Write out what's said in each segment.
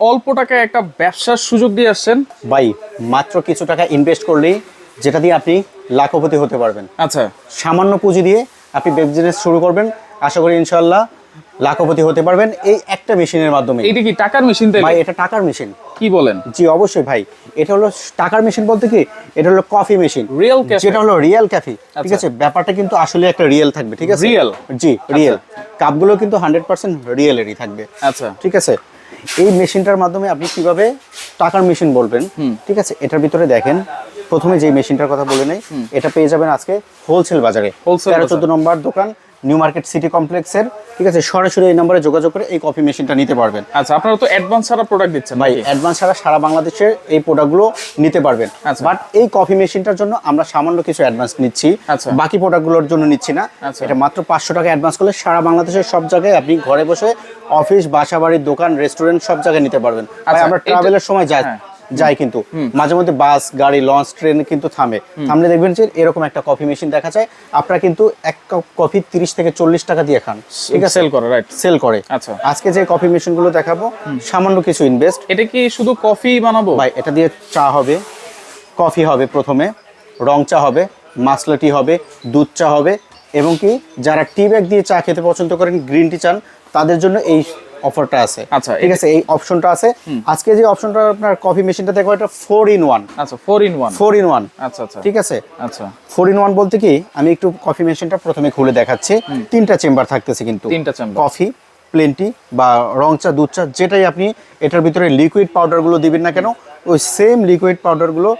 অল্প টাকায় একটা ব্যবসার সুযোগ দিয়ে আসছেন। ভাই মাত্র কিছু টাকা ইনভেস্ট করলেই যেটা দিয়ে আপনি লাখপতি হতে পারবেন। আচ্ছা। সামান্য পুঁজি দিয়ে আপনি বিজনেস শুরু করবেন। আশা করি ইনশাল্লাহ লাখপতি হতে পারবেন। এই একটা মেশিনের মাধ্যমে। এটা কি টাকার মেশিন ভাই এটা টাকার মেশিন। কি বলেন? জি অবশ্যই ভাই। এটা হলো টাকার মেশিন বলতে কি? এটা হলো কফি মেশিন cafe? যেটা হলো রিয়েল ক্যাফি ঠিক আচ্ছা। আছে? ব্যাপারটা কিন্তু আসলে একটা রিয়েল থাকবে ঠিক আছে? রিয়েল জি রিয়েল কাপগুলো কিন্তু হান্ড্রেড পার্সেন্ট রিয়েলেরই থাকবে। আচ্ছা। ঠিক আছে? এই মেশিনটার মাধ্যমে আপনি কীভাবে টাকার মেশিন বলবেন ঠিক আছে? এটার ভিতরে দেখেন প্রথমে যে মেশিনটার কথা বলে নেই এটা পেয়ে যাবেন আজকে হোলসেল বাজারে। হোলসেল তেরো চোদ্দ নম্বর দোকান নিউ মার্কেট সিটি কমপ্লেক্সের ঠিক আছে সরাসরি এই নম্বরে যোগাযোগ করে এই কফি মেশিনটা নিতে পারবেন। আচ্ছা আপনারা তো অ্যাডভান্স ছাড়া প্রোডাক্ট দিচ্ছেন ভাই অ্যাডভান্স ছাড়া সারা বাংলাদেশের এই প্রোডাক্টগুলো নিতে পারবেন। আচ্ছা। বাট এই কফি মেশিনটার জন্য আমরা সামান্য কিছু অ্যাডভান্স নিচ্ছি। আচ্ছা। বাকি প্রোডাক্টগুলোর জন্য নিচ্ছি না। আচ্ছা। এটা মাত্র পাঁচশো টাকা অ্যাডভান্স করলে সারা বাংলাদেশের সব জায়গায় আপনি ঘরে বসে অফিস বাসা বাড়ির দোকান রেস্টুরেন্ট সব জায়গায় নিতে পারবেন। আচ্ছা, আমরা ট্রাভেলের সময় যাই। যাই কিন্তু। মাঝে মধ্যে বাস গাড়ি লঞ্চ ট্রেন কিন্তু থামে। থামলে দেখবেন যে এরকম একটা কফি মেশিন দেখা যায়। আপনারা কিন্তু এক কাপ কফি তিরিশ থেকে চল্লিশ টাকা দিয়ে খান। ঠিক আছে? সেল করে রাইট সেল করে। আচ্ছা। আজকে যে কফি মেশিনগুলো দেখাবো সামান্য কিছু ইনভেস্ট এটা কি শুধু কফি বানাবো? ভাই এটা দিয়ে চা হবে কফি হবে প্রথমে রং চা হবে মাসলা টি হবে দুধ চা হবে এবং কি যারা টি ব্যাগ দিয়ে চা খেতে পছন্দ করেন গ্রিন টি চান তাদের জন্য এই অফারটা আছে। আচ্ছা, ঠিক আছে এই অপশনটা আছে। আজকে যে অপশনটা আপনার কফি মেশিনটা দেখব এটা ফোর ইন ওয়ান আচ্ছা four in one four in one আচ্ছা আচ্ছা। ঠিক আছে? আচ্ছা। ফোর ইন ওয়ান বলতে কি আমি একটু কফি মেশিনটা প্রথমে খুলে দেখাচ্ছি। তিনটা চেম্বার থাকতেছে কিন্তু। তিনটা chamber। কফি প্লেনটি বা রং চা দুধ চা যেটাই আপনি এটার ভিতরে লিকুইড পাউডারগুলো দিবেন না কেন ওই সেম লিকুইড পাউডারগুলো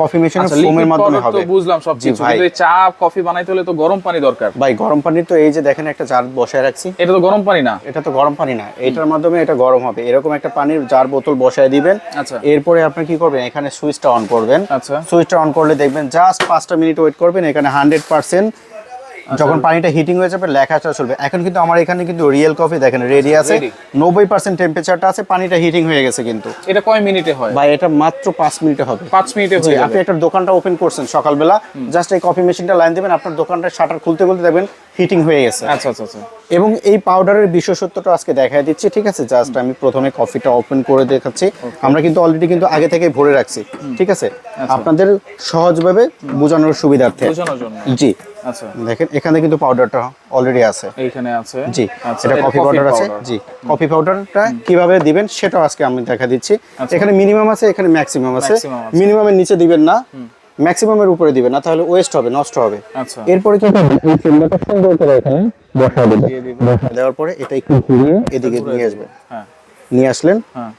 কফি মেশিনের আচ্ছা ফোমের মাধ্যমে হবে। বুঝলাম সব কিছু কিন্তু চা কফি বানাইতে হলে তো গরম পানি দরকার। ভাই গরম পানি তো এই যে দেখেন একটা জার বসায় রাখছি। এটা তো গরম পানি না। এটা তো গরম পানি না। এটার মাধ্যমে এটা গরম হবে। এরকম একটা পানির জার বোতল বসায় দিবেন। আচ্ছা। এরপরে আপনি কি করবেন? এখানে সুইচটা অন করবেন। আচ্ছা। সুইচটা অন করলে দেখবেন জাস্ট পাঁচটা মিনিট ওয়েট করবেন। এখানে হান্ড্রেড পার্সেন্ট। যখন পানিটা হিটিং হয়ে যাবে লেখাটা চলবে। এখন কিন্তু আমার এখানে কিন্তু রিয়েল কফি দেখেন রেডি আছে ready। নব্বই পার্সেন্ট টেম্পারেচারটা আছে পানিটা হিটিং হয়ে গেছে কিন্তু। এটা কয় মিনিটে হয়? বা এটা মাত্র পাঁচ মিনিটে হবে। পাঁচ মিনিটে হয়ে আপনি একটা দোকানটা ওপেন করছেন সকালবেলা জাস্ট এই কফি মেশিনটা লাইন দেবেন আপনার দোকানটা শাটার খুলতে খুলতে দেখবেন হিটিং হয়ে গেছে। আচ্ছা আচ্ছা আচ্ছা। এবং এই পাউডারের বিশেষত্বটা আজকে দেখাই দিচ্ছি ঠিক আছে? জাস্ট আমি প্রথমে কফিটা ওপেন করে দেখাচ্ছি। আমরা কিন্তু অলরেডি কিন্তু আগে থেকে ভরে রাখছি ঠিক আছে? আপনাদের সহজভাবে বোঝানোর সুবিধার্থে। বোঝানোর জন্য। জি। আচ্ছা। দেখেন এখানে কিন্তু পাউডারটা অলরেডি আছে। এইখানে আছে? জি আচ্ছা এটা কফি পাউডার আছে। জি কফি পাউডারটা কীভাবে দিবেন সেটাও আজকে আমি দেখা দিচ্ছি। এখানে মিনিমাম আছে এখানে ম্যাক্সিমাম আছে। মিনিমামের নিচে দিবেন না। ম্যাক্সিমামের উপরে দিবেন না তাহলে ওয়েস্ট হবে নষ্ট হবে। আচ্ছা। এরপরে কি করবেন? এই চেম্বারটা সুন্দর করে এখানে বসা দেবেন। বসা দেওয়ার পরে এটা একটু ঘুরিয়ে এদিকে নিয়ে আসবেন। হ্যাঁ। নিয়ে আসলেন। হ্যাঁ।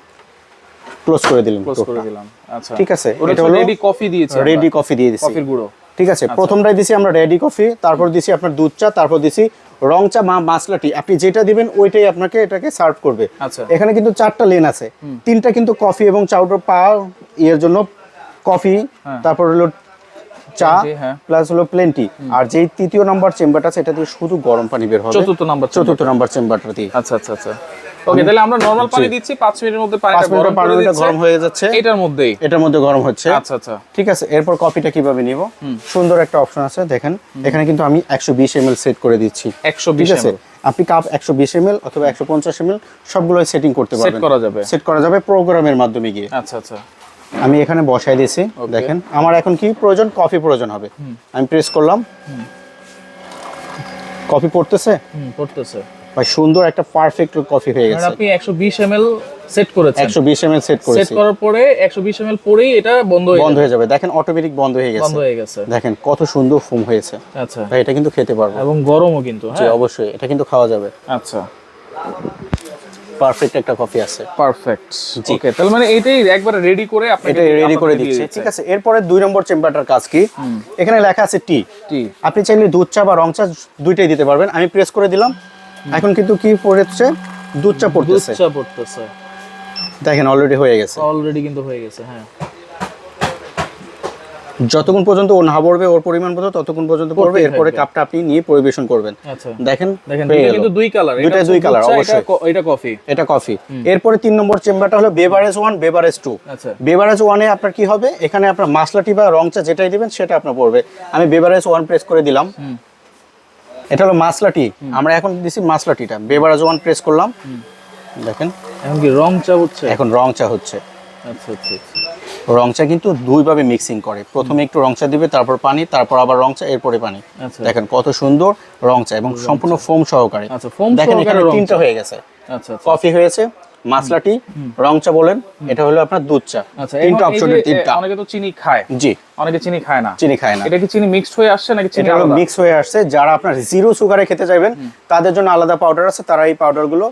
ক্লোজ করে দিলেন ক্লোজ করে দিলাম। আচ্ছা। ঠিক আছে, এটা হলো রেডি কফি দিয়েছে রেডি কফি দিয়ে দিছি। কফির গুঁড়ো। ঠিক আছে? প্রথমটাই দিছি আমরা রেডি কফি তারপর দিছি আপনার দুধ চা তারপর দিছি রং চা মা মাসলা টি আপনি যেটা দিবেন ওইটাই আপনাকে এটাকে সার্ভ করবে। আচ্ছা। এখানে কিন্তু চারটা লেন আছে। তিনটা কিন্তু কফি এবং চাউডার পাওয়া ইয়ের জন্য কফি তারপর হলো চা হ্যাঁ। প্লাস হলো প্লেন্টি আর যেই তৃতীয় নাম্বার চেম্বারটা এটা দিয়ে শুধু গরম পানি বের হবে। চতুর্থ নাম্বার চতুর্থ নাম্বার চেম্বারটা দিয়ে। আচ্ছা আচ্ছা আচ্ছা। ওকে তাহলে আমরা নরমাল পানি দিচ্ছি 5 মিনিটের মধ্যে পানিটা গরম পানিটা গরম হয়ে যাচ্ছে। এটার মধ্যেই। এটার মধ্যে গরম হচ্ছে। আচ্ছা আচ্ছা। ঠিক আছে এরপর কফিটা কীভাবে নিব? সুন্দর একটা অপশন আছে দেখেন। এখানে কিন্তু আমি একশো বিশ এম সেট করে দিচ্ছি। 120 ঠিক আছে? আপনি কাপ একশো বিশ এম অথবা একশো পঞ্চাশ এম সবগুলো সেটিং করতে পারবেন। করা যাবে। সেট করা যাবে প্রোগ্রামের মাধ্যমে গিয়ে। আচ্ছা আচ্ছা। আমি এখানে বসাই দিয়েছি দেখেন। আমার এখন কি প্রয়োজন? কফি প্রয়োজন হবে। আমি প্রেস করলাম। কফি পড়তেছে? পড়তেছে। ভাই সুন্দর একটা পারফেক্ট কফি হয়ে গেছে। আপনি 120 ml সেট করেছেন। একশো বিশ এম সেট সেট করার পরে 120 ml পরেই এটা বন্ধ হয়ে বন্ধ হয়ে যাবে। দেখেন অটোমেটিক বন্ধ হয়ে বন্ধ হয়ে গেছে। দেখেন কত সুন্দর ফোম হয়েছে। আচ্ছা। ভাই এটা কিন্তু খেতে পারব। এবং গরমও কিন্তু হ্যাঁ। অবশ্যই এটা কিন্তু খাওয়া যাবে। আচ্ছা। পারফেক্ট একটা কফি আছে। পারফেক্ট ওকে তাহলে মানে এইটাই একবারে রেডি করে আপনি এটা রেডি করে দিচ্ছে। ঠিক আছে এরপরে দুই নম্বর চেম্বারটার কাজ কি? এখানে লেখা আছে টি টি আপনি চাইলে দুধ চা বা রং চা দুইটাই দিতে পারবেন। আমি প্রেস করে দিলাম। এখন কিন্তু কি পড়েছে? দুধ চা পড়তেছে। দুধ চা পড়তেছে। দেখেন অলরেডি হয়ে গেছে। অলরেডি কিন্তু হয়ে গেছে হ্যাঁ। যতক্ষণ পর্যন্ত ও না পড়বে ওর পরিমাণ মতো ততক্ষণ পর্যন্ত পড়বে। এরপরে কাপটা আপনি নিয়ে পরিবেশন করবেন। আচ্ছা। দেখেন দেখেন কিন্তু দুই কালার দুইটাই দুই কালার অবশ্যই। এটা কফি এটা কফি এরপরে তিন নম্বর চেম্বারটা হলো বেভারেজ ওয়ান বেভারেজ টু আচ্ছা। বেভারেজ ওয়ানে আপনার কি হবে? এখানে আপনার মাসলাটি বা রং চা যেটাই দিবেন সেটা আপনার পড়বে। আমি বেভারেজ ওয়ান প্রেস করে দিলাম। এটা হলো মাসলাটি আমরা এখন দিছি মাসলাটিটা বেবার ওয়ান প্রেস করলাম। দেখেন। এখন কি রং চা হচ্ছে? এখন রং চা হচ্ছে। আচ্ছা আচ্ছা আচ্ছা। রং চা কিন্তু দুইভাবে মিক্সিং করে। প্রথমে একটু রং চা দিবে তারপর পানি তারপর আবার রং চা এরপরে পানি। আচ্ছা। দেখেন কত সুন্দর রং চা এবং সম্পূর্ণ ফোম সহকারে। আচ্ছা, ফোম দেখেন এখানে। তিনটা হয়ে গেছে। কফি হয়েছে। মাসলা টি রং চা বলেন এটা হলো আপনার দুধ চা। আচ্ছা তিনটা অপশনের তিনটা। অনেকে তো চিনি খায়। জি। অনেকে চিনি খায় না। চিনি খায় না। এটা কি চিনি মিক্সড হয়ে আসছে নাকি চিনি আলাদা? মিক্স হয়ে আসছে। যারা আপনার জিরো সুগারে খেতে চাইবেন তাদের জন্য আলাদা পাউডার আছে তারা এই পাউডারগুলো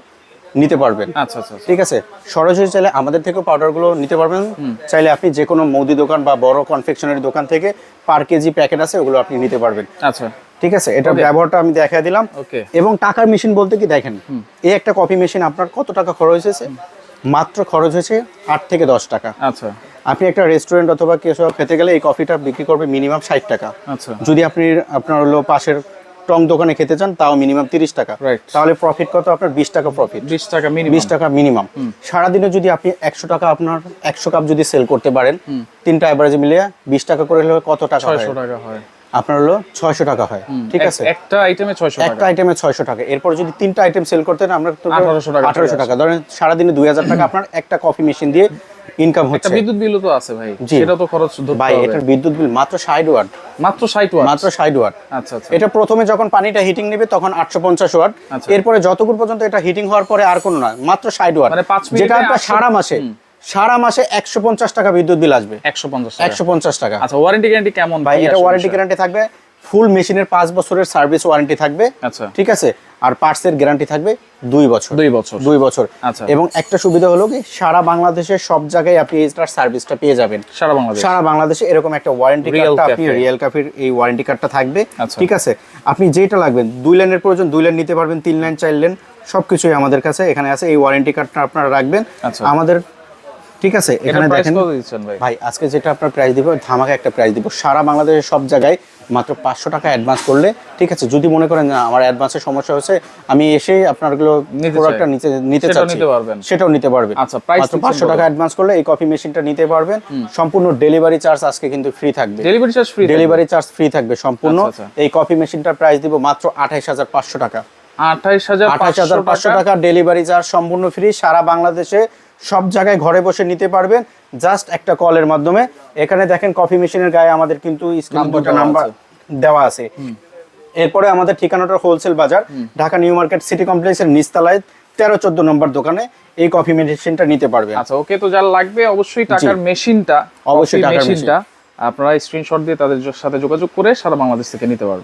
নিতে পারবেন। আচ্ছা আচ্ছা আচ্ছা। ঠিক আছে? সরাসরি চাইলে আমাদের থেকেও পাউডারগুলো নিতে পারবেন। চাইলে আপনি যে কোনো মুদি দোকান বা বড় কনফেকশনারি দোকান থেকে পার কেজি প্যাকেট আছে ওগুলো আপনি নিতে পারবেন। আচ্ছা। ঠিক আছে? Okay. ব্যবহারটা আমি দেখা দিলাম। এবং টাকার মেশিন বলতে কি দেখেন এই একটা কফি মেশিন আপনার কত টাকা খরচ হয়েছে? মাত্র খরচ হয়েছে আট থেকে দশ টাকা। আচ্ছা। আপনি একটা রেস্টুরেন্ট অথবা কেউ খেতে গেলে এই কফিটা বিক্রি করবে মিনিমাম ষাট টাকা। আচ্ছা। যদি আপনি আপনার হলো পাশের টং দোকানে খেতে চান তাও মিনিমাম তিরিশ টাকা. তাহলে প্রফিট কত? আপনার বিশ টাকা প্রফিট বিশ টাকা মিনিমাম বিশ টাকা মিনিমাম সারাদিনে যদি আপনি একশো টাকা আপনার একশো কাপ যদি সেল করতে পারেন তিনটা অ্যাভারেজে মিলিয়ে বিশ টাকা করে হলে কত টাকা ছয়শো টাকা হয়। আপনার হলো ছয়শো টাকা হয়। ঠিক আছে? একটা আইটেমে ছয়শো একটা আইটেমে ছয়শো টাকা। এরপর যদি তিনটা আইটেম সেল করতেন আমরা 1800 টাকা আঠারোশো টাকা। ধরেন সারাদিনে দুই হাজার টাকা আপনার একটা কফি মেশিন দিয়ে ইনকাম হচ্ছে। বিদ্যুৎ বিলও তো আছে ভাই। সেটা তো খরচ ভাই এটার বিদ্যুৎ বিল মাত্র ষাট ওয়াট মাত্র ষাট ওয়াট মাত্র ষাট ওয়াট আচ্ছা আচ্ছা। এটা প্রথমে যখন পানিটা হিটিং নেবে তখন আটশো পঞ্চাশ ওয়াট আচ্ছা। এরপরে যতক্ষণ পর্যন্ত এটা হিটিং হওয়ার পরে আর কোনো না মাত্র ষাট ওয়াট মানে পাঁচ মিনিটে যেটা সারা মাসে। সারা মাসে একশো পঞ্চাশ টাকা বিদ্যুৎ বিল আসবে। একশো পঞ্চাশ একশো পঞ্চাশ টাকা। আচ্ছা ওয়ারেন্টি গ্যারান্টি কেমন ভাই এটা ওয়ারেন্টি গ্যারান্টি থাকবে। ফুল মেশিনের পাঁচ বছরের সার্ভিস ওয়ারেন্টি থাকবে। আচ্ছা। ঠিক আছে? আর পার্টসের গ্যারান্টি থাকবে দুই বছর। দুই বছর। দুই বছর। আচ্ছা। এবং একটা সুবিধা হলো কি? সারা বাংলাদেশের সব জায়গায় আপনি এইটার সার্ভিসটা পেয়ে যাবেন। সারা বাংলাদেশ। সারা বাংলাদেশে এরকম একটা ওয়ারেন্টি কার্ডটা আপনি রিয়েল কাফির এই ওয়ারেন্টি কার্ডটা থাকবে। আচ্ছা। ঠিক আছে? আপনি যেটা লাগবেন দুই লাইনের প্রয়োজন দুই লাইন নিতে পারবেন তিন লাইন চার লাইন সবকিছুই আমাদের কাছে এখানে আছে। এই ওয়ারেন্টি কার্ডটা আপনারা রাখবেন। আচ্ছা। আমাদের ঠিক আছে এখানে দেখেন। ভাই? আজকে যেটা আপনার প্রাইস দিব ধামাকা একটা প্রাইস দিব। সারা বাংলাদেশের সব জায়গায় মাত্র পাঁচশো টাকা অ্যাডভান্স করলে ঠিক আছে যদি মনে করেন না আমার অ্যাডভান্সের সমস্যা হচ্ছে আমি এসে আপনারগুলো প্রোডাক্টটা নিতে নিতে চাচ্ছি। সেটাও নিতে পারবেন। আচ্ছা, price মাত্র পাঁচশো টাকা অ্যাডভান্স করলে এই কফি মেশিনটা নিতে পারবেন। সম্পূর্ণ ডেলিভারি চার্জ আজকে কিন্তু ফ্রি থাকবে। Delivery charge free delivery charge free থাকবে সম্পূর্ণ। আচ্ছা, আচ্ছা। এই কফি মেশিনটার প্রাইস দিব মাত্র আঠাইশ হাজার পাঁচশো টাকা। আঠাইশ হাজার আঠাশ হাজার পাঁচশো টাকা ডেলিভারি চার্জ সম্পূর্ণ ফ্রি সারা বাংলাদেশে সব জায়গায় ঘরে বসে নিতে পারবেন। জাস্ট একটা কলের মাধ্যমে। এখানে দেখেন কফি মেশিনের গায়ে আমাদের কিন্তু নাম্বার দেওয়া আছে। এরপরে আমাদের ঠিকানাটা হোলসেল বাজার ঢাকা নিউ মার্কেট সিটি কমপ্লেক্সের নিচতলায় তেরো চোদ্দ নম্বর দোকানে এই কফি মেশিনটা নিতে পারবে আচ্ছা ওকে তো যার লাগবে অবশ্যই টাকার মেশিনটা অবশ্যই টাকার মেশিনটা আপনারা স্ক্রিনশট দিয়ে তাদের সাথে যোগাযোগ করে সারা বাংলাদেশ থেকে নিতে পারবেন।